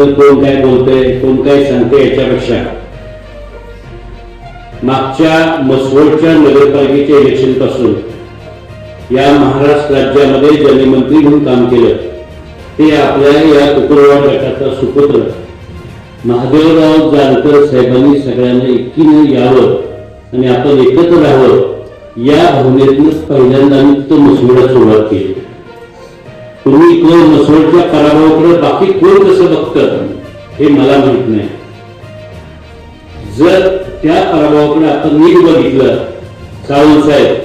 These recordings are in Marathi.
तर कोण काय बोलतंय कोण काय सांगते याच्यापेक्षा. मागच्या मसवडच्या नगरपालिकेच्या इलेक्शनपासून या महाराष्ट्र राज्यामध्ये ज्यांनी मंत्री म्हणून काम केलं. ते आपल्या या कुकुरवाड गटाचा सुपुत्र. महादेवराव जानकर साहेबांनी सगळ्यांना एकीनं यावं आणि आपण एकत्र राहावं या भावनेतूनच पहिल्यांदा मी तो मसवडा सुरुवात केली. तुम्ही कोण मसोळच्या पराभवाकडे बाकी कोण कसं बघतं हे मला माहीत नाही. जर त्या पराभवाकडे आपण नीट बघितलं सावंत साहेब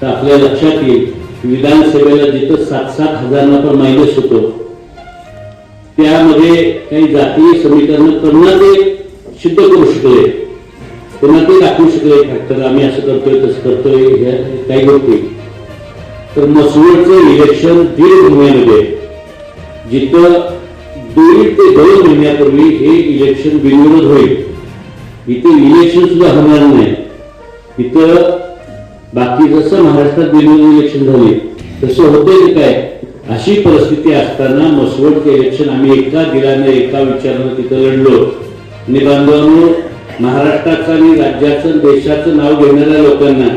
तर आपल्या लक्षात येईल विधानसभेला जिथं सात सात हजारांना पण मायनस होतो त्यामध्ये काही जातीय समीकरण पुन्हा ते सिद्ध करू शकले. पुन्हा ते दाखवू शकले फॅक्टर आम्ही असं करतोय तसं करतोय काही गोष्टी. तर मसुळचं इलेक्शन दीड महिन्यामध्ये. जिथं दीड ते दोन महिन्यापूर्वी हे इलेक्शन बिनविरोध होईल. इथे इलेक्शन सुद्धा होणार नाही. इथं बाकी जसं महाराष्ट्रात बिनविरोध इलेक्शन झाले तसं होते की काय? अशी परिस्थिती असताना मसवडचं इलेक्शन आम्ही एका दिलाने एका विचारानं तिथं लढलो. आणि बांधवांनो महाराष्ट्राचं आणि राज्याचं देशाचं नाव घेणाऱ्या लोकांना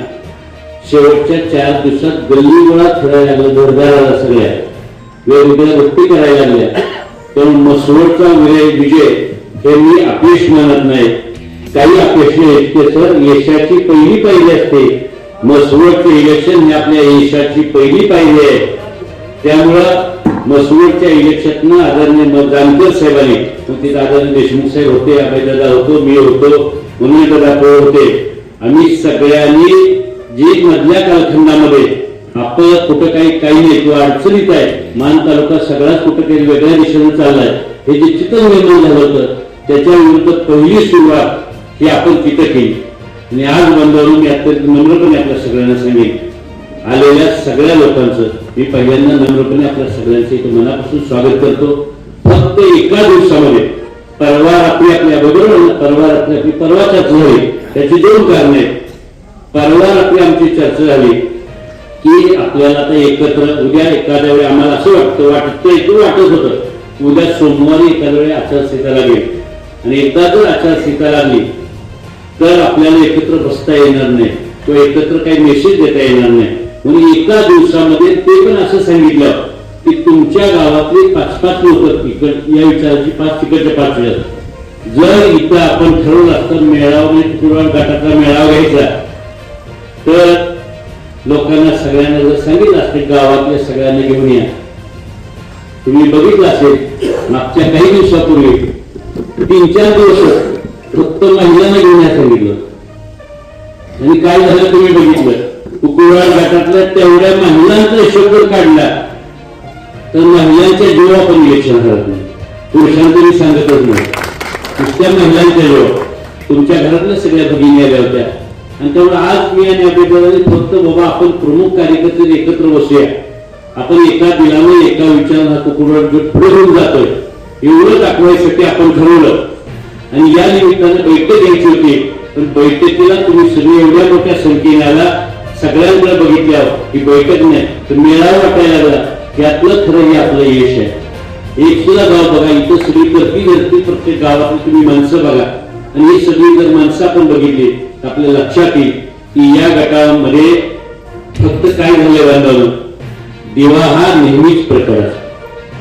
शेवटच्या चार दिवसात गल्ली गोळा खेळायला लागलं जोरदार सगळ्या. वेगवेगळ्या गोष्टी करायला लागल्या. पण मसवडचा विजय विजय हे मी अपयश मानत नाही. काही अपयश नाही इतके सर यशाची पहिली पायरी असते. मसवडचे इलेक्शन हे आपल्या यशाची पहिली पायरी आहे. त्यामुळं मसवडच्या इलेक्शननं आदरणीय म- जानकर साहेबांनी मग तिथं आदरणीय देशमुख साहेब होते अभयदादा होतो मी होतो मुनीर दादा होते. आम्ही सगळ्यांनी एक मधल्या कालखंडामध्ये आपण कुठं काही काही नाही किंवा अडचणीत आहे. मान तालुका सगळाच कुठं काही वेगळ्या दिशेने चाललाय. हे जे चित्र निर्माण झालं होतं त्याच्या विरुद्ध पहिली सुरुवात ही आपण तिथं केली. आणि आज बंधावरून मी अत्यंत नम्रपणे आपल्या सगळ्यांना सांगेन. आलेल्या सगळ्या लोकांचं मी पहिल्यांदा नम्रपणे आपल्या सगळ्यांचं इथं मनापासून स्वागत करतो. फक्त एका दिवसामध्ये परवा आपली आपल्या बरोबर परवा रात्री आपली परवा चर्चा त्याची दोन कारणे आहेत. परवा आपली आमची चर्चा झाली की आपल्याला आता एकत्र उद्या एखाद्या वेळी आम्हाला असं वाटतं वाटतं एकूण वाटत होतं उद्या सोमवारी एखाद्या वेळी आचारसंहिता लागेल. आणि एकदा जर आचारसंहिता लागली तर आपल्याला एकत्र बसता येणार नाही किंवा एकत्र काही मेसेज देता येणार नाही. म्हणून एका दिवसामध्ये ते पण असं सांगितलं की तुमच्या गावातले पाच पाच लोक इकड या विचाराची पाच तिकडचे पाच वेळा जर इथं आपण ठरवलं असतं मेळावा म्हणजे गटाचा मेळावा घ्यायचा तर लोकांना सगळ्यांना जर सांगितलं असते गावातल्या सगळ्यांना घेऊन या. तुम्ही बघितलं असेल मागच्या काही दिवसापूर्वी तीन चार दिवस फक्त महिलांना घेऊन या सांगितलं. आणि काय झालं तुम्ही बघितलं? कुकुरवाड घाटातल्या तेवढ्या महिलांचा हिशोब जर काढला तर महिलांच्या जीवा पण इलेक्शन हरत नाही. पुरुषांतरी सांगतच नाही. नुसत्या महिलांच्या जीवा तुमच्या घरातल्या सगळ्या भगिनी आल्या होत्या. आणि त्यामुळे आज मी आणि अभिप्रायाने फक्त बाबा आपण प्रमुख कार्यकर्ते एकत्र बसूया. आपण एका दिलाने एका विचार हा कुकुरवाड गट पुढे होऊन जातोय एवढं दाखवायसाठी आपण ठरवलं. आणि या निमित्तानं बैठक घ्यायची होती पण बैठकीला तुम्ही सगळी एवढ्या मोठ्या संख्येने आला सगळ्यांकडे बघितल्यावर ही बैठक नाही तर मेळावा वाटायला लागला. यातलं खरं हे आपलं यश आहे. एक सुद्धा गाव बघा इथं सगळी गर्दी धरती प्रत्येक गावातली तुम्ही माणसं बघा. आणि ही सगळी जर माणसं आपण बघितली आपल्या लक्षात येईल की या गटामध्ये फक्त काय झाले बांधवलं दिवा हा नेहमीच प्रकार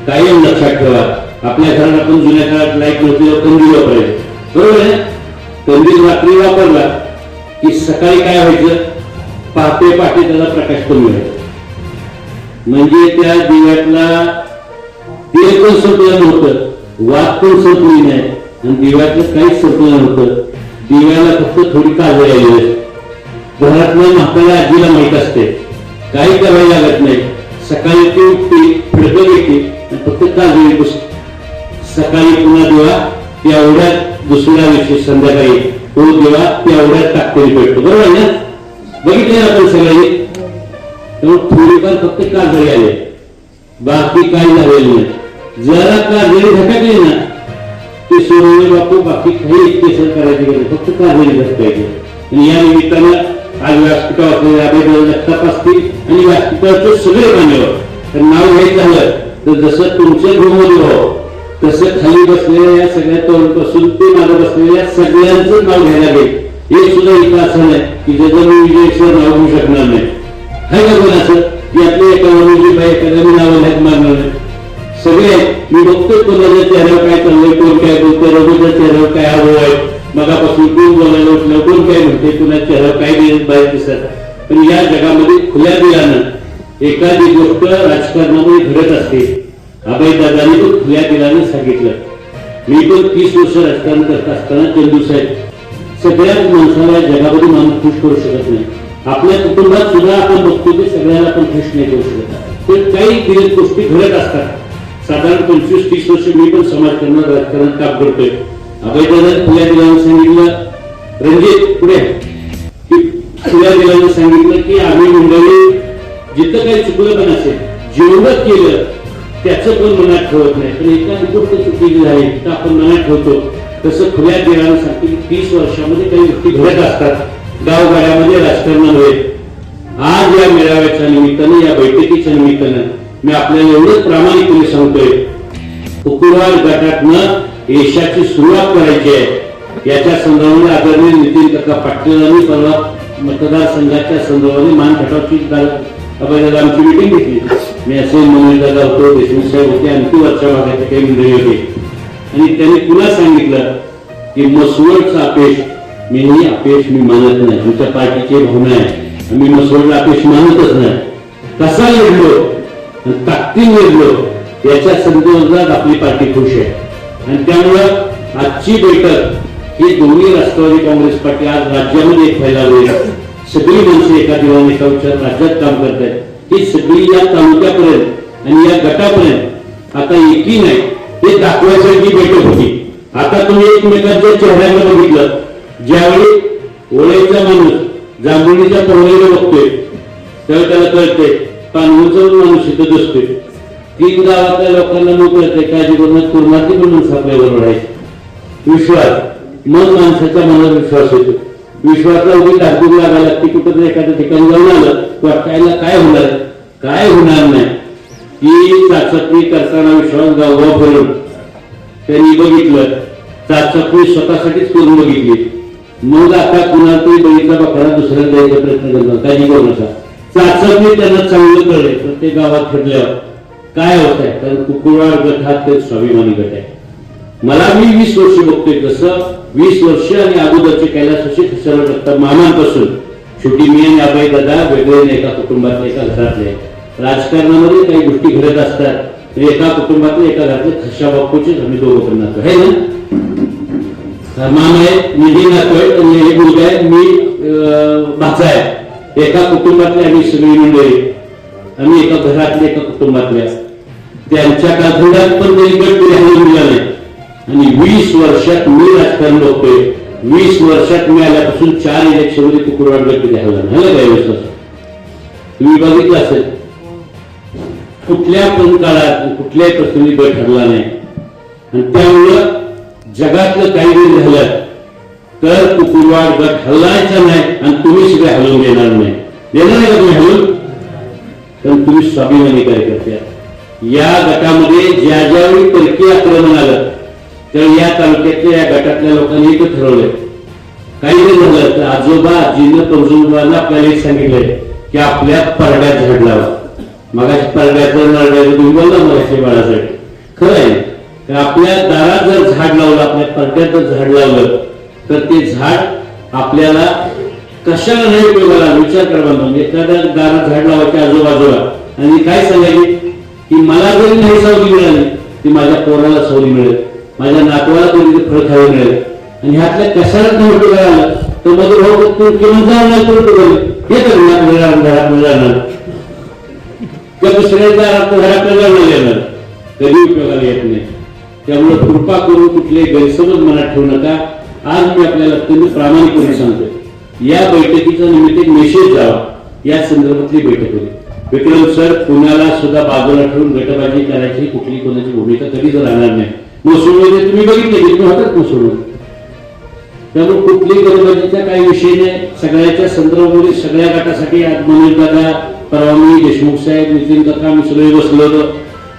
कायम लक्षात ठेवा. आपल्या घरात आपण जुन्या काळात लाइट नव्हती कंदील वापरायचे. बरोबर आहे कंदील रात्री वापरला की सकाळी काय व्हायचं? पहाटे पहाटे त्याला प्रकाश कमी व्हायचा. म्हणजे त्या दिव्यातला तेल पण संपलं नव्हतं वाद पण संपली नाही आणि दिव्यातलं काहीच संतुलन नव्हतं. दिव्याला फक्त थोडी काळजी राहिली असते घरातल्या म्हाताऱ्या आजीला माहीत असते. काही करायला लागत नाही. सकाळी ती उठते फडकं घेते आणि फक्त काजळी पुसते सकाळी पुन्हा दिवा तेवढ्यात दुसऱ्या दिवशी संध्याकाळी. तो दिवा तेवढ्यात टाकतेली भेटतो. बरोबर आहे ना? बघितले आपण सगळ्यांनी? त्यामुळे थोडीफार फक्त काजळी आले बाकी काही झालेली नाही. जरा काजळी झटकली ना. सोडवणे बापू बाकी काही केसर करायची गरज फक्त काजळी पाहिजे आणि या निमित्तानं आज व्यासपीठावर असलेले अभय असतील आणि व्यासपीठाचे सगळे मान्यवर तर नाव हे झालं तर जसं तुमचे गृहदेव हो, तसं खाली बसलेल्या या सगळ्या तरुणपासून ते मागे बसलेल्या सगळ्यांचं नाव घ्यायला लागेल. एक सुद्धा इथं असं नाही की ज्याचं मी सर नाव घेऊ शकणार नाही. आहे का कोण असं आपल्या एका वनजी बाई एखाद्या मी नाव घ्यायला मारणार नाही सगळे मी बघतोय कोणाच्या चेहऱ्यावर काय चाललंय कोण काय बोलतोय रघुच्या चेहऱ्यावर काय हवं आहे. मगापासून कोण बोलायला उठलं कोण काय म्हणते कुणा चेहऱ्यावर काय बाहेर दिसत पण या जगामध्ये खुल्या दिलानं एखादी गोष्ट राजकारणामध्ये घडत असते. अभय पण खुल्या दिलानं सांगितलं. मी पण तीस वर्ष राजकारण करत असताना चंदू साहेब सगळ्याच माणसाला जगामध्ये माणूस खुश करू शकत नाही. आपल्या कुटुंबात सुद्धा आपण बघतो की सगळ्याला आपण खुश नाही करू शकत. तर काही गोष्टी घडत असतात. साधारण पंचवीस तीस वर्ष मी पण समाजकारणात राजकारणात काम करतोय. अभयदादा खुल्या दिलानं सांगितलं रणजित पुढे की खुल्या दिलानं सांगितलं की आम्ही मंडळी जिथं काही चुकलं पण असेल जेवढं केलं त्याचं पण मनात ठेवत नाही. पण एखादी गोष्ट चुकीची आहे तर आपण मनात ठेवतो. तसं खुल्या दिलानं सांगतो की तीस वर्षामध्ये काही व्यक्ती घडत असतात. गावगाड्यामध्ये राजकारणामध्ये आज या मेळाव्याच्या निमित्तानं या बैठकीच्या निमित्तानं मी आपल्याला एवढंच प्रामाणिकपणे सांगतोय कुकुरवाड गटातनं यशाची सुरुवात करायची आहे. याच्या संदर्भाने आदरणीय नितीन काका पाटीलांनी परवा मतदारसंघाच्या संदर्भाने मान खटावची दादा आमची मिटिंग घेतली मी असे मनोज दादा होतो देशमुख साहेब होते आणखी वरच्या भागाचे काही मंडळी होते. आणि त्यांनी पुन्हा सांगितलं की मसवडचं अपेक्ष मी ही अपयश मी मानत नाही. तुमच्या पार्टीची भावना आहे. आम्ही मसवडला अपेक्ष मानतच नाही. कसा लढलो? ताकदी ताकदीने याच्या संदर्भात आपली पार्टी खुश आहे. आणि त्यामुळं आजची बैठक ही दोन्ही राष्ट्रवादी काँग्रेस पार्टी आज राज्यामध्ये एक फैलावली आहे. सगळी माणसं एका दिवाने एका विचार राज्यात काम करत आहेत ही सगळी या तालुक्यापर्यंत आणि या गटापर्यंत आता एकी नाही हे दाखवायसाठी बैठक होती. आता तुम्ही एकमेकांच्या चेहऱ्याकडे बघितलं. ज्यावेळी ओळीचा माणूस जांभुळीच्या पवळीला बघतोय तेव्हा त्याला कळते पानवूचा माणूस इथं दिसतोय. तीन गावातल्या लोकांना मग कळते काळजी करून कुर्माती पण माणसं आपल्या आहे विश्वास. मग माणसाच्या मनात विश्वास येतो. विश्वासला उभी धाकधूक लागायला लागते कुठं एखाद्या ठिकाणी जाऊन आलं वाटायला काय होणार? काय होणार नाही? की चाचपणी करताना विश्वास गावगाव फिरून त्यांनी बघितलं. चाचपणी स्वतःसाठीच करून बघितली. मग आता कुणाला तरी बघितला बकरा दुसऱ्याला द्यायचा प्रयत्न करणार काही करू नका. चाचपणी त्यांना चांगलं कळले प्रत्येक गावात फिरल्यावर काय होत आहे? कारण कुकुरवाड गटात ते स्वाभिमानी गट आहे. मला मी वीस वर्ष बघतोय कसं वीस वर्ष आणि अगोदरचे कैलासाशी खिसर टाकतात मामांपासून. शेवटी मी आणि आबाई दादा वेगळे एका कुटुंबातले एका घरातले. राजकारणामध्ये काही गोष्टी घडत असतात. तर एका कुटुंबातले एका घरातले खशा बापूचेच आम्ही दोघं पण नातो. आहे ना? मामा आहे मी ही नातो आहे मुलगा आहे मी अं, भाचा आहे. एका कुटुंबातले आम्ही सगळी मंडळी आम्ही एका घरातले एका कुटुंबातल्या त्यांच्या काळखंडात पण तरी गट नाही. आणि वीस वर्षात मी राजकारण बघतोय. वीस वर्षात मी आल्यापासून चार इलेक्शनमध्ये कुकुरवाड गट द्यायला नाही. काय विश्वास तुम्ही बघितलं असेल. कुठल्या पण काळात कुठल्याही प्रसंगी गट ठरला नाही. आणि त्यामुळं जगातलं काही वेळ झालं. तर कुकुरवाड गट हलवायचा नाही आणि तुम्ही सगळे हलवून देणार नाही. देणार नाही का तुम्ही हलवून? कारण तुम्ही स्वाभिमानी कार्यकर्ते या गटामध्ये ज्या ज्यावेळी परकीय आक्रमण आलं तर या तालुक्यातल्या या गटातल्या लोकांनी एकच ठरवलंय. काही नाही झालं तर आजोबा आजीनं कौजोबांना आपल्याला एक सांगितलंय की आपल्या परड्यात झाड लावा. मगाशी परड्याचं नरड्याचं तुम्ही बोलला मगाशी बाळासाठी खरं आहे तर आपल्या दारात जर झाड लावलं आपल्या परड्यात जर झाड लावलं तर ते झाड आपल्याला कशाला नाही उपयोगाला विचार करा लागतो म्हणजे एखाद्या दारात झाड लावायच्या आजूबाजूला. आणि काय सांगायचे? की मला जरी नाही सावली मिळाली ती माझ्या पोराला सावली मिळेल. माझ्या नातवाला तरी ते फळ खावे मिळेल. आणि ह्यातल्या कशाला नाही उपयोगाला आलं? तर मधुर भाऊ बघतो किंवा जाणार तर उपयोगाला हे तर घरात घरात जाणार किंवा दुसऱ्या दारात घराकडे जाणार येणार कधी उपयोगाला येत नाही. त्यामुळे कृपा करून कुठले गैरसमज मनात ठेवू नका. आज मी आपल्याला अत्यंत प्रामाणिकपणे सांगतोय. या बैठकीचा निमित्त एक मेसेज जावा या संदर्भातली बैठक होती विक्रम सर पुण्याला सुद्धा बाजूला ठेवून गटबाजी करायची कुठली कोणाची भूमिका कधीच राहणार नाही. मोसूळमध्ये तुम्ही बघितले की तुम्ही होतात मोसूळमध्ये त्यामुळे कुठली गटबाजीचा काही विषय नाही. सगळ्याच्या संदर्भामध्ये सगळ्या गटासाठी आज मनोज दादा देशमुख साहेब नितीन काका आम्ही सगळे बसलो होतो.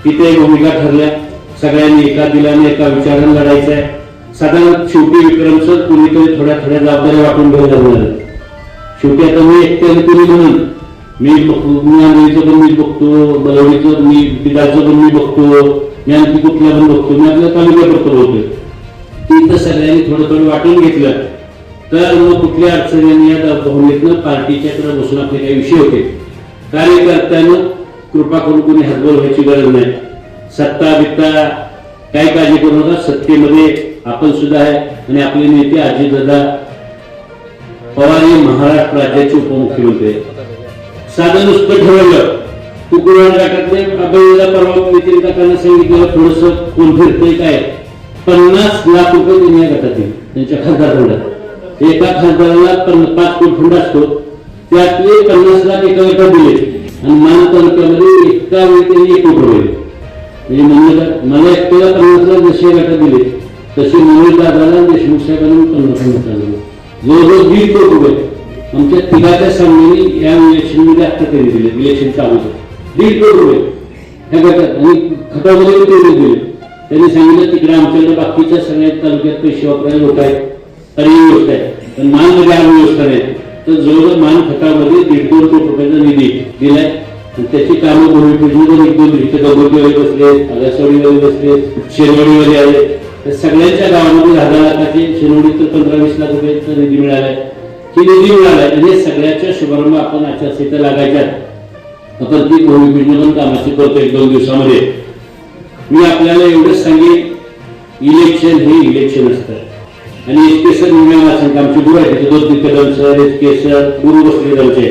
तिथे भूमिका ठरल्या. सगळ्यांनी एका दिलाने एका विचारानं लढायचं आहे साधारण शेवटी विक्रमसर कुणीतरी थोड्या थोड्या जबाबदाऱ्या वाटून घेऊन जाणार शेवटी आता मी एकट्याने कुणी म्हणून मी बघतो आंधळीचं पण मी बघतो बलवडीचं मी पिदाचं पण मी बघतो मी आणखी कुठल्या पण बघतो मी आपल्या तालुक्यापुरतं बोलतोय तिथं सगळ्यांनी थोडं थोडं वाटून घेतलं. तर मग कुठल्या अडचणींनी या पार्टीच्या पार्टीच्याकडे बसून आपले काही विषय होते. कार्यकर्त्यानं कृपा करून कोणी हतबल व्हायची गरज नाही. सत्ता बित्ता काय काळजी करू नका. सत्तेमध्ये आपण सुद्धा आहे. आणि आपले नेते अजितदादा पवार हे महाराष्ट्र राज्याचे उपमुख्यमंत्री साधं नुसतं ठरवलं. कुकुरवाड गटातले अभयला परवा नितीन काकांना सांगितलं थोडस कोण फिरतंय काय? पन्नास लाख रुपये त्यांनी या गटातील त्यांच्या खासदार फंडात. एका खासदाराला पाच कोटी फंड असतो. त्यातले पन्नास लाख एका गटात दिले. आणि मान तालुक्यामध्ये एका वेळी त्यांनी एक कोटी रुपये दिले. म्हणजे मला एकट्याला पन्नास लाख जसे गटात दिले. तशी मनोज दादाला आणि देशमुख साहेबांनी पन्नास पन्नास लाख दिले जवळजवळ दीड कोटी रुपये. आमच्या तिघाच्या सामने या इलेक्शनमध्ये आता त्यांनी दिले इलेक्शन चालू दीड कोटी रुपये. ह्या गटात आणि खतामध्ये तेवढे दिले. त्यांनी सांगितलं तिकडे आमच्याकडे बाकीच्या सगळ्या तालुक्यात पैसे वापरायला लोक आहेत. तरी ही गोष्ट आहे. पण मानमध्ये आम्ही व्यवस्था नाही. तर जवळजवळ मान खतामध्ये दीड दोन कोटी रुपयाचा निधी दिलाय. आणि त्याची कामं भूमिपूजन एक दोन रिक्त गगोटीवाले बसले आगासवाडीवाले बसले शेरवाडीवाले आले. तर सगळ्यांच्या गावामध्ये झाला त्याचे लाखाचे तर पंधरा वीस लाख रुपयाचा निधी मिळालाय ही निधी मिळालाय आणि हे सगळ्याच्या शुभारंभ आपण आचारसंहिता लागायच्या. आपण ती कोविड पण कामाची करतो एक दोन दिवसामध्ये. मी आपल्याला एवढंच सांगेन इलेक्शन हे इलेक्शन असतं. आणि एच के सर निम्या वाचन गुरु आहे तिथे दोन कदम सर के सर गुरु बसले आमचे.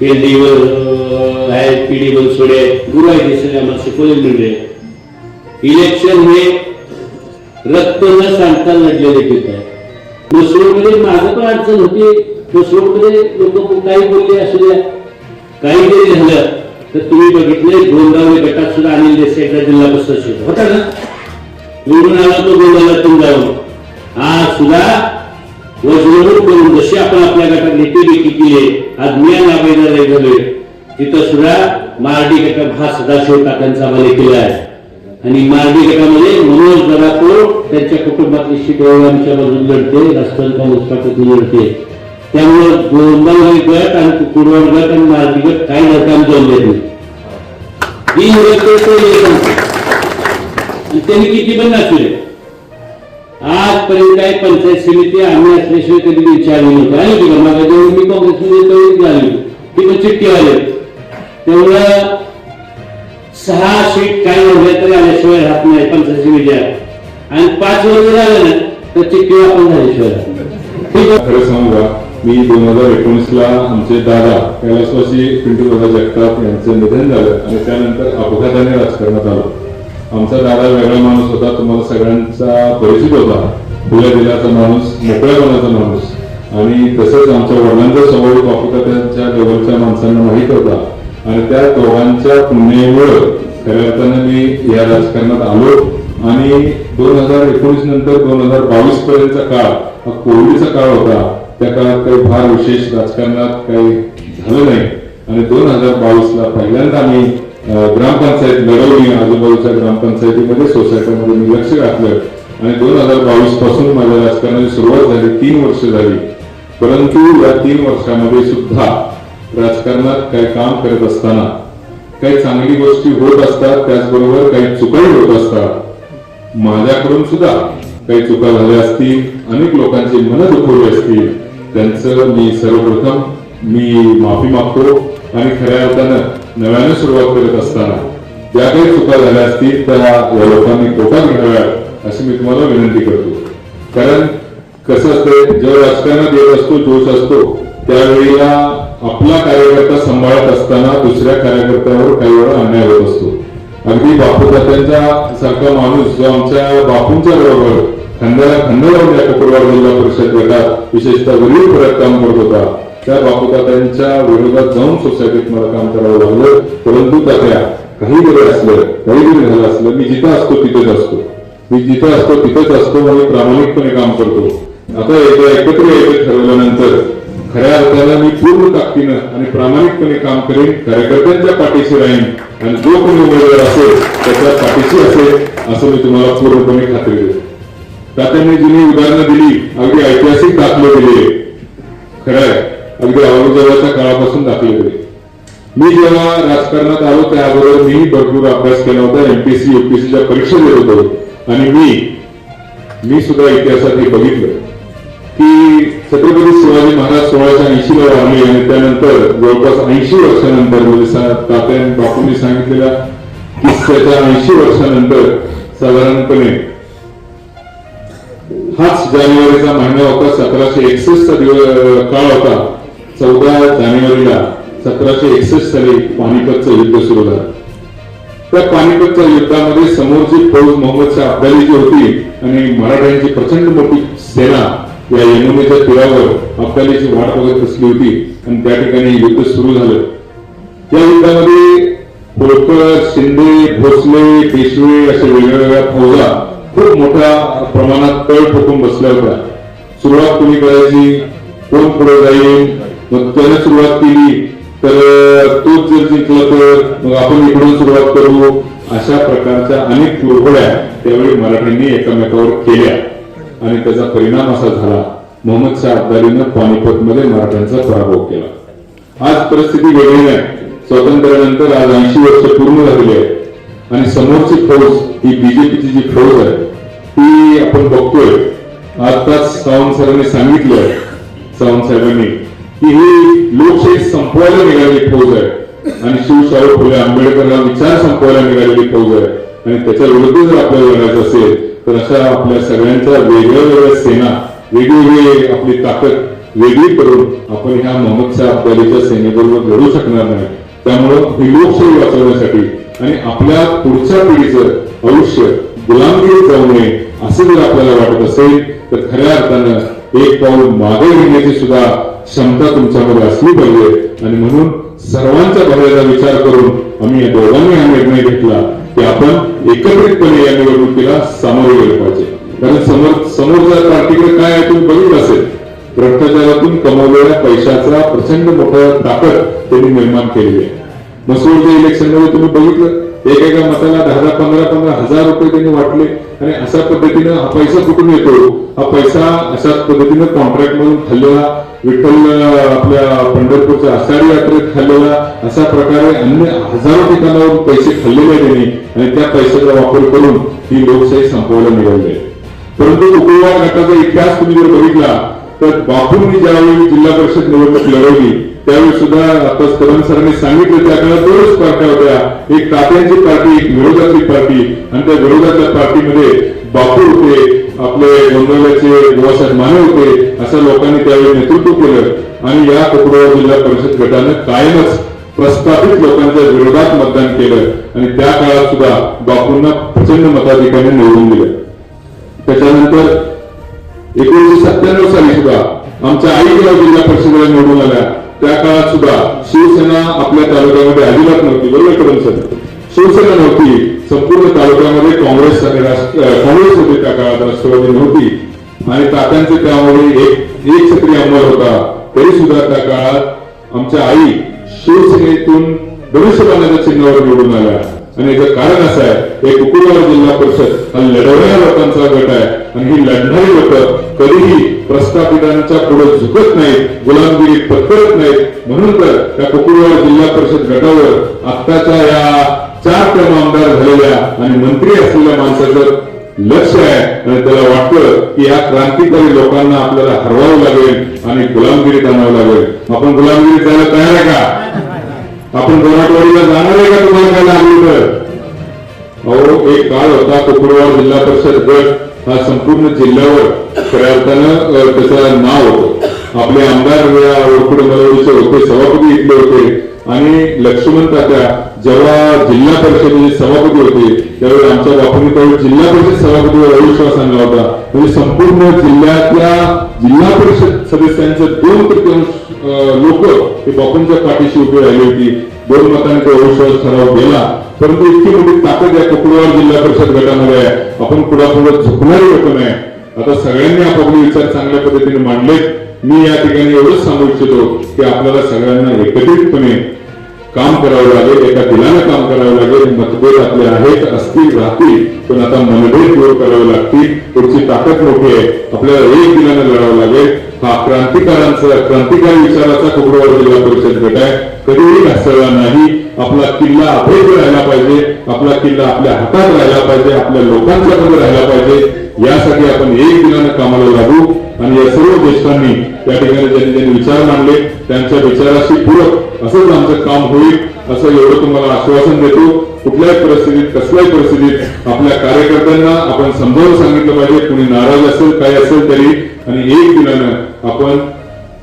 पेंडीवर आहेत पिढी बनसोडे गुरु आहे हे सगळे आम्हाला शिकवले मिळले. इलेक्शन हे रक्त न सांडता लढलेले पीक आहे मसरूडमध्ये माझं पण अडचण होती. मसरूडमध्ये लोक काही बोलले असू द्या. काही जरी झालं तर तुम्ही बघितले गोंदावली गटात सुद्धा अनिल देसाई एकदा जिल्हा परिषद शिकला होता ना? निवडून आला तो गोंदावल्यातून जाऊन. आज सुद्धा वजनरूप करून जशी आपण आपल्या गटात नेते बेकी केली आज मी आणि आबाईला झालोय. तिथं सुद्धा मारडी गटात हा सदाशिव काकांचा आम्हाला केला आहे आणि मारडी गटामध्ये मनोज दरापूर त्यांच्या कुटुंबातली शिकवळ बाजून लढते राष्ट्रवादी काँग्रेस पार्टीतून लढते. त्यामुळे गोंदावली गट आणि कुकुरवाड गट आणि मारडी गट काही लढताना जमले नाही त्यांनी किती पण नाचले आजपर्यंत काही पंचायत समिती आम्ही असल्याशिवाय कधी विचारली नव्हती. आली होती का मला जेव्हा मी काँग्रेसमध्ये येतो झाली ती पण चिठ्ठी आले तेवढं सहा सीट काय उभ्या तरी आल्याशिवाय राहत नाही पंचायत विजय आणि पाच वर्ष झालं ना तर चिठ्ठी आपण झाल्याशिवाय राहत ठीक आहे. खरं सांगू का मी दोन हजार एकोणीस ला आमचे दादा कैलासवासी पिंटू दादा जगताप यांचं निधन झालं आणि त्यानंतर अपघाताने राजकारणात आलो. आमचा दादा वेगळा माणूस होता तुम्हाला सगळ्यांचा परिचित होता. फुल्या दिलाचा माणूस मोकळ्या मनाचा माणूस. आणि तसंच आमच्या वडिलांचा स्वभाव बापूका त्यांच्या जवळच्या माणसांना माहीत होता. आणि त्या दोघांच्या पुण्यामुळं खऱ्या अर्थानं मी या राजकारणात आलो. आणि दोन हजार एकोणीस नंतर दोन हजार बावीस पर्यंतचा काळ हा कोविडचा काळ होता. त्या काळात काही फार विशेष राजकारणात काही झालं नाही. आणि दोन हजार बावीस ला पहिल्यांदा आम्ही ग्रामपंचायत लढवली. आजूबाजूच्या ग्रामपंचायतीमध्ये सोसायटीमध्ये मी लक्ष घातलं. आणि दोन हजार बावीसपासून माझ्या राजकारणाची सुरुवात झाली. तीन वर्ष झाली. परंतु या तीन वर्षामध्ये सुद्धा राजकारणात काही काम करत असताना काही चांगली गोष्टी होत असतात त्याचबरोबर काही चुकाही होत असतात. माझ्याकडून सुद्धा काही चुका झाल्या असतील अनेक लोकांची मन दुखवली असतील. त्यांचं मी सर्वप्रथम मी माफी मागतो आणि खऱ्या अर्थानं नव्यानं सुरुवात करत असताना. ज्या काही चुका झाल्या असतील त्या या लोकांनी कोटा घ्याव्यात अशी मी तुम्हाला विनंती करतो. कारण कसं असतं जेव्हा राजकारणात येत असतो जोश असतो त्यावेळेला आपला कार्यकर्ता सांभाळत असताना दुसऱ्या कार्यकर्त्यावर काही वेळा अन्याय होत असतो. अगदी बापूदात्यांच्या सारखा माणूस जो आमच्या बापूंच्या बरोबर खंड्याला खंड लावून या कोकणवाड जिल्हा परिषद गटात विशेषतः गरीब परत काम करत होता. त्या बापूदात्यांच्या विरोधात जाऊन सोसायटीत मला काम करावं लागलं. परंतु तात्या काही वेळ असलं काही वेळ झालं असलं मी जिथं असतो तिथेच असतो. मी जिथं असतो तिथेच असतो आणि प्रामाणिकपणे काम करतो. आता एकदा एकत्र यायचं ठरवल्यानंतर खऱ्या अर्थाला मी पूर्ण ताकदीनं आणि प्रामाणिकपणे काम करेन कार्यकर्त्यांच्या पाठीशी राहीन आणि जो कोणी उमेदवार असेल त्याच्या पाठीशी असेल असं मी तुम्हाला पूर्णपणे खात्री देतो. तात्यांनी जुनी उदाहरणं दिली अगदी ऐतिहासिक दाखले दिले. खरं आहे अगदी औरंगजेबाच्या काळापासून दाखले दिले. मी जेव्हा राजकारणात आलो त्याबरोबर मी भरपूर अभ्यास केला होता एमपीसी युपीसीच्या परीक्षा देत होतो आणि मी मी सुद्धा इतिहासात हे बघितलं. की छत्रपती शिवाजी महाराज सोळाशे ऐंशीला वारले आणि त्यानंतर जवळपास ऐंशी वर्षानंतर म्हणजे तात्याने तात्या बापूंनी सांगितलेल्या किस्स्याच्या ऐंशी वर्षानंतर साधारणपणे हाच जानेवारीचा महिना होता सतराशे एकसष्टचा दिवस काळ होता. चौदा जानेवारीला सतराशे एकसष्ट साली पानिपतचं युद्ध सुरू झालं. त्या पानिपतच्या युद्धामध्ये समोरची फौज मोहम्मद शाह अब्दाली जी होती आणि मराठ्यांची प्रचंड मोठी सेना या यमुनेच्या तीरावर अफगाणीची वाट बघत बसली होती आणि त्या ठिकाणी युद्ध सुरू झालं. त्या युद्धामध्ये होळकर शिंदे भोसले पेशवे अशा वेगवेगळ्या फौजा खूप मोठ्या प्रमाणात तळ ठोकून बसल्या होत्या. सुरुवात तुम्ही करायची? कोण पुढे जाईल? मग त्याने सुरुवात केली तर तोच जर जिंकला तर मग आपण इकडून सुरुवात करू अशा प्रकारच्या अनेक कुरघोड्या त्यावेळी मराठ्यांनी एकमेकावर केल्या. आणि त्याचा परिणाम असा झाला मोहम्मद शाह अब्दालीनं पानिपत मध्ये मराठ्यांचा पराभव केला. आज परिस्थिती वेगळी नाही स्वातंत्र्यानंतर आज ऐंशी वर्ष पूर्ण झालेली आहे. आणि समोरची फौज ही बीजेपीची जी फौज आहे ती आपण बघतोय. आताच सावंत साहेबांनी सांगितलं सावंत साहेबांनी की ही लोकशाही संपवायला निघालेली फौज आहे. आणि शिवशाहू फुले आंबेडकरला विचार संपवायला निघालेली फौज आहे. आणि त्याच्या विरुद्ध जर आपल्याला लढायचं असेल तर अशा आपल्या सगळ्यांच्या वेगळ्या वेगळ्या सेना वेगवेगळी आपली ताकद वेगळी करून आपण ह्या मोहम्मद शाह अब्दालीच्या सेनेबरोबर लढू शकणार नाही. त्यामुळं ही लोकशाही वाचवण्यासाठी आणि आपल्या पुढच्या पिढीचं आयुष्य गुलामगिरीत जाऊ नये असं जर आपल्याला वाटत असेल तर खऱ्या अर्थानं एक पाऊल मागे घेण्याची सुद्धा क्षमता तुमच्यामध्ये असली पाहिजे. आणि म्हणून सर्वांच्या भल्याचा विचार करून आम्ही या दोघांनी हा निर्णय घेतला. की आपण एकत्रितपणे या निवडणुकीला सामोरे गेलं पाहिजे. कारण समोर समोरच्या पार्टीकडे काय आहे तुम्ही बघितलं असेल. भ्रष्टाचारातून कमवलेल्या पैशाचा प्रचंड मोठा ताकद त्यांनी निर्माण केलेली आहे. मसूरच्या इलेक्शनमध्ये तुम्ही बघितलं. एकेका मताला दहा दहा पंधरा पंधरा हजार रुपये त्यांनी वाटले. आणि अशा पद्धतीनं हा पैसा कुठून येतो? हा पैसा अशाच पद्धतीनं कॉन्ट्रॅक्ट मधून खाल्लेला विठ्ठल आपल्या पंढरपूरच्या आषाढी यात्रेत खाल्लेला अशा प्रकारे अन्य हजारो ठिकाणावर पैसे खाल्लेले आहे त्यांनी. आणि त्या पैशाचा वापर करून ही लोकशाही संपवायला मिळाली आहे. परंतु कुकुळवाड गटाचा इतिहास तुम्ही जर बघितला तर बापूंनी ज्यावेळी जिल्हा परिषद निवडणूक लढवली त्यावेळी सुद्धा आता सरांनी सांगितलं त्या काळात दोनच पार्ट्या होत्या. एक तात्यांची पार्टी एक विरोधाची पार्टी. आणि त्या विरोधाच्या पार्टीमध्ये बापू होते आपले गोंदवल्याचे गोवासाहेब माने होते अशा लोकांनी त्यावेळी नेतृत्व केलं. आणि या कोकणावर जिल्हा परिषद गटानं कायमच प्रस्थापित लोकांच्या विरोधात मतदान केलं. आणि त्या काळात सुद्धा बापूंना प्रचंड मताधिकाऱ्यांनी निवडून दिलं. त्याच्यानंतर एकोणीशे सत्त्याण्णव साली सुद्धा आमच्या आईगाव जिल्हा परिषदेला निवडून आल्या. त्या काळात सुद्धा शिवसेना आपल्या तालुक्यामध्ये अजिबात नव्हती बरोबर करून सर शिवसेना नव्हती संपूर्ण तालुक्यामध्ये काँग्रेस काँग्रेस होते त्या काळात राष्ट्रवादी नव्हती. आणि तात्यांचे त्यामध्ये एक एक सक्रिय अंमल होता तरी सुद्धा त्या काळात आमच्या आई शिवसेनेतून धनुष्यबाणाच्या चिन्हावर निवडून आल्या. आणि याचं कारण असं आहे हे कुकुरवाड जिल्हा परिषद हा लढवणाऱ्या लोकांचा गट आहे. आणि ही लढणारी लोक कधीही प्रस्थापितांच्या पुढे झुकत नाहीत गुलामगिरी पत्करत नाहीत. म्हणून तर त्या कुकुरवाड जिल्हा परिषद गटावर आत्ताच्या या चार क्रम आमदार झालेल्या आणि मंत्री असलेल्या माणसाचं लक्ष आहे. आणि त्याला वाटतं की या क्रांतिकारी लोकांना आपल्याला हरवावं लागेल आणि गुलामगिरीत आणावं लागेल. आपण गुलामगिरीत जायला तयार आहे का? आपण दोनाटवाडीला जाणार आहे का तुम्हाला काय लागली तर? अहो एक काळ होता कोकणवाड जिल्हा परिषद गट हा संपूर्ण जिल्ह्यावर खऱ्या अर्थानं त्याचं नाव होतं. आपले आमदार वेळा ओळखुड मलवडीचे होते सभापती इथले होते. आणि लक्ष्मण तात्या जेव्हा जिल्हा परिषदेचे सभापती होते त्यावेळी आमच्या बापूंनी त्यावेळी जिल्हा परिषद सभापतीवर अविश्वास आणला होता. म्हणजे संपूर्ण जिल्ह्यातल्या जिल्हा परिषद सदस्यांचे दोन तृतीयांश लोक हे बापूंच्या पाठीशी उभी राहिली होती. दोन मतांनी तो अविश्वास ठराव गेला. परंतु इतकी मोठी ताकद या कोकणवाड जिल्हा परिषद गटामध्ये आहे. आपण पुढापुढे झुकणारी लोक नाही. आता सगळ्यांनी आपापले विचार चांगल्या पद्धतीने मांडले. मी या ठिकाणी एवढंच सांगू इच्छितो की आपल्याला सगळ्यांना एकत्रितपणे काम करावं लागेल एका दिलानं काम करावं लागेल. मतभेद आपले आहेत असतील राहतील पण आता मनभेद दूर करावे लागतील. पुढची ताकद मोठी आहे. आपल्याला एक दिलानं लढावं लागेल. हा क्रांतिकारांचा क्रांतिकारी विचाराचा कुकडवाड जिल्हा परिषद गट आहे? कधीही घासळला नाही. आपला किल्ला अभेद राहिला पाहिजे. आपला किल्ला आपल्या हातात राहिला पाहिजे. आपल्या लोकांच्याकडे राहिला पाहिजे. यासाठी आपण एक दिनानं कामाला लागू आणि या सर्व ज्येष्ठांनी त्या ठिकाणी ज्यांनी ज्यांनी विचार मांडले त्यांच्या विचाराशी पूरक असंच आमचं काम होईल असं एवढं तुम्हाला आश्वासन देतो. कुठल्याही परिस्थितीत कसल्याही परिस्थितीत आपल्या कार्यकर्त्यांना आपण समजावून सांगितलं पाहिजे. कुणी नाराज असेल काय असेल तरी आणि एक दिनानं आपण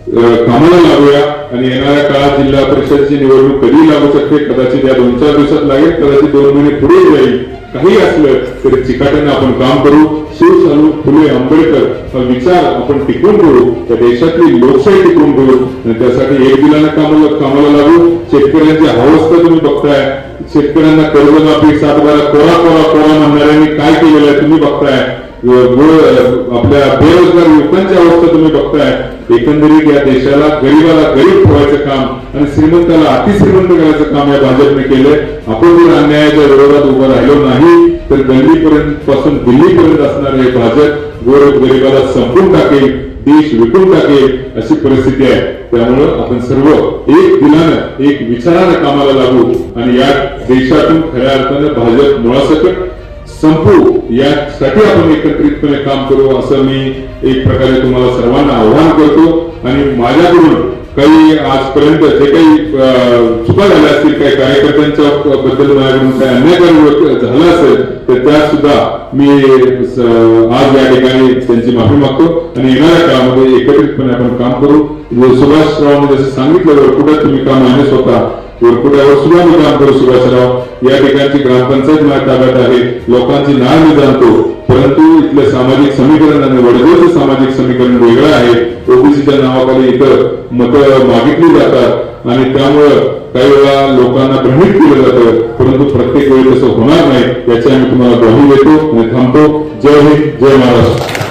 कामाला लागूया आणि येणाऱ्या काळात जिल्हा परिषदची निवडणूक कधी लागू शकते कदाचित या दोन चार दिवसात लागेल कदाचित दोन महिने पुढे जाईल. काही असलं तरी चिकाट्याने आपण काम करू. शिवशालू फुले आंबेडकर हा विचार आपण टिकवून ठेवू. त्या देशातली लोकशाही टिकवून ठेवू. आणि त्यासाठी एक दिलानं कामाला कामाला लागू. शेतकऱ्यांची अवस्था तुम्ही बघताय. शेतकऱ्यांना कर्जमाफी सातबारा कोरा कोरा कोरा म्हणणाऱ्यांनी काय केलेलं आहे तुम्ही बघताय. आपल्या बेरोजगार युवकांची अवस्था तुम्ही बघताय एकंदरीत या देशाला गरीबाला गरीब ठेवायचं काम आणि श्रीमंताला अतिश्रीमंत करायचं काम या भाजपने केलंय. आपण जर अन्यायाच्या विरोधात उभं राहिलो नाही तर दिल्लीपर्यंत पासून दिल्लीपर्यंत असणारे हे भाजप गोर गरीबाला संपून टाकेल देश विकून टाकेल अशी परिस्थिती आहे. त्यामुळं आपण सर्व एक दिलानं एक विचारानं कामाला लागू आणि या देशातून खऱ्या अर्थानं भाजप मुळासकट संपू. यासाठी आपण एकत्रितपणे काम करू असं मी एक प्रकारे तुम्हाला सर्वांना आव्हान करतो. आणि माझ्याकडून काही आजपर्यंत जे काही चुका झाल्या असतील काही कार्यकर्त्यांच्या बद्दल माझ्याकडून काही अन्याय झाला असेल तर त्या सुद्धा मी आज या ठिकाणी त्यांची माफी मागतो. आणि येणाऱ्या काळामध्ये एकत्रितपणे आपण काम करू. सुभाष सुभाषरावांनी जसं सांगितलं कुठं तुम्ही काम आहे स्वतः वरकुट्यावर सुद्धा मी काम करू सुभाषराव या ठिकाणची ग्रामपंचायत माझ्या ताब्यात आहे. लोकांची नाळ मी जाणतो. परंतु इथलं सामाजिक समीकरण आणि वडगावचं सामाजिक समीकरण वेगळं आहे. ओबीसीच्या नावाखाली इथं मत मागितली जातात आणि त्यामुळं काही वेळा लोकांना भ्रमित केलं जातं. परंतु प्रत्येक वेळी तसं होणार नाही याची आम्ही तुम्हाला ग्वाही देतो आणि थांबतो. जय हिंद जय महाराष्ट्र.